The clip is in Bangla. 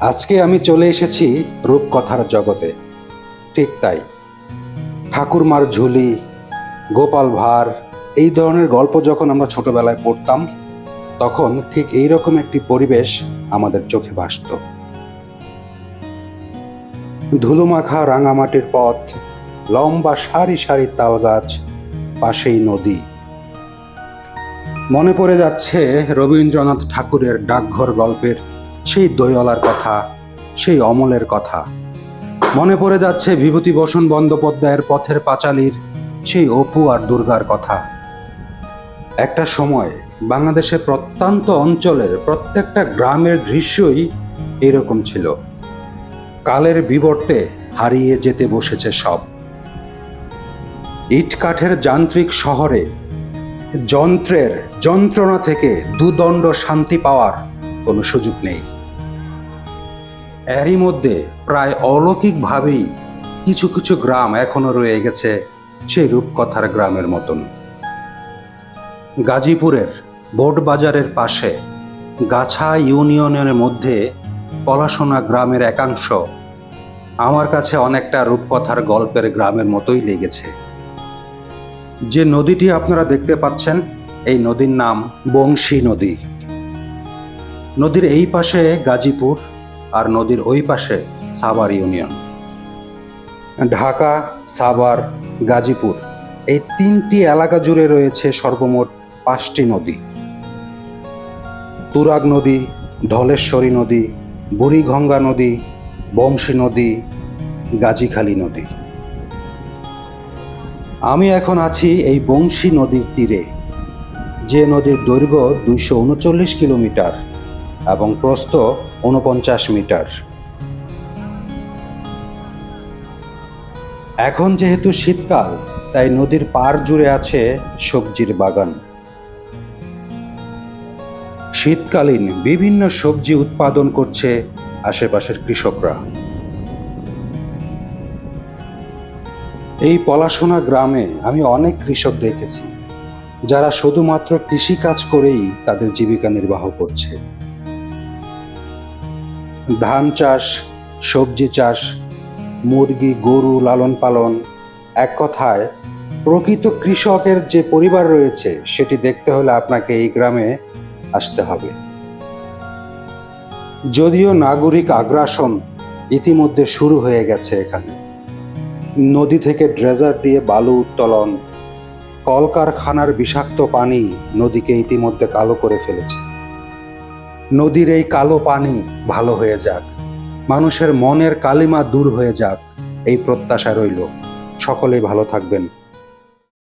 আজকে আমি চলে এসেছি রূপকথার জগতে। ঠিক তাই। ঠাকুরমার ঝুলি, গোপাল ভাঁড়, এই ধরনের গল্প যখন আমরা ছোটবেলায় পড়তাম, তখন ঠিক এই রকম একটি পরিবেশ আমাদের চোখে ভাসত। ধুলোমাখা রাঙামাটির পথ, লম্বা সারি সারি তাল গাছ পাশেই নদী। মনে পড়ে যাচ্ছে রবীন্দ্রনাথ ঠাকুরের ডাকঘর গল্পের সেই দইওয়ালার কথা, সেই অমলের কথা। মনে পড়ে যাচ্ছে বিভূতিভূষণ বন্দ্যোপাধ্যায়ের পথের পাঁচালীর সেই অপু আর দুর্গার কথা। একটা সময় বাংলাদেশের প্রত্যন্ত অঞ্চলের প্রত্যেকটা গ্রামের দৃশ্যই এরকম ছিল। কালের বিবর্তে হারিয়ে যেতে বসেছে সব। ইট কাঠের যান্ত্রিক শহরে যন্ত্রের যন্ত্রণা থেকে দুদণ্ড শান্তি পাওয়ার কোনো সুযোগ নেই। এরই মধ্যে প্রায় অলৌকিকভাবেই কিছু কিছু গ্রাম এখনও রয়ে গেছে সেই রূপকথার গ্রামের মতন। গাজীপুরের বোট বাজারের পাশে গাছা ইউনিয়নের মধ্যে পলাশোনা গ্রামের একাংশ আমার কাছে অনেকটা রূপকথার গল্পের গ্রামের মতোই লেগেছে। যে নদীটি আপনারা দেখতে পাচ্ছেন, এই নদীর নাম বংশী নদী। নদীর এই পাশে গাজীপুর আর নদীর ওই পাশে সাভার ইউনিয়ন। ঢাকা, সাভার, গাজীপুর এই তিনটি এলাকা জুড়ে রয়েছে সর্বমোট পাঁচটি নদী। তুরাগ নদী, ধলেশ্বরী নদী, বুড়িগঙ্গা নদী, বংশী নদী, গাজীখালী নদী। আমি এখন আছি এই বংশী নদীর তীরে। যে নদীর দৈর্ঘ্য দুইশো উনচল্লিশ কিলোমিটার। এবং প্রস্থ উনপঞ্চাশ মিটার। এখন যেহেতু শীতকাল, তাই নদীর পার জুড়ে আছে সবজির বাগান। শীতকালীন বিভিন্ন সবজি উৎপাদন করছে আশেপাশের কৃষকরা। এই পলাশোনা গ্রামে আমি অনেক কৃষক দেখেছি, যারা শুধুমাত্র কৃষি কাজ করেই তাদের জীবিকা নির্বাহ করছে। ধান চাষ, সবজি চাষ, মুরগি, গরু লালন পালন। এক কথায়, প্রকৃত কৃষকের যে পরিবার রয়েছে, সেটি দেখতে হলে আপনাকে এই গ্রামে আসতে হবে। যদিও নাগরিক আগ্রাসন ইতিমধ্যে শুরু হয়ে গেছে এখানে। নদী থেকে ড্রেজার দিয়ে বালু উত্তোলন, কলকারখানার বিষাক্ত পানি নদীকে ইতিমধ্যে কালো করে ফেলেছে। নদীর এই কালো পানি ভালো হয়ে যাক। মানুষের মনের কালিমা দূর হয়ে যাক, এই প্রত্যাশা রইল। সকলেই ভালো থাকবেন।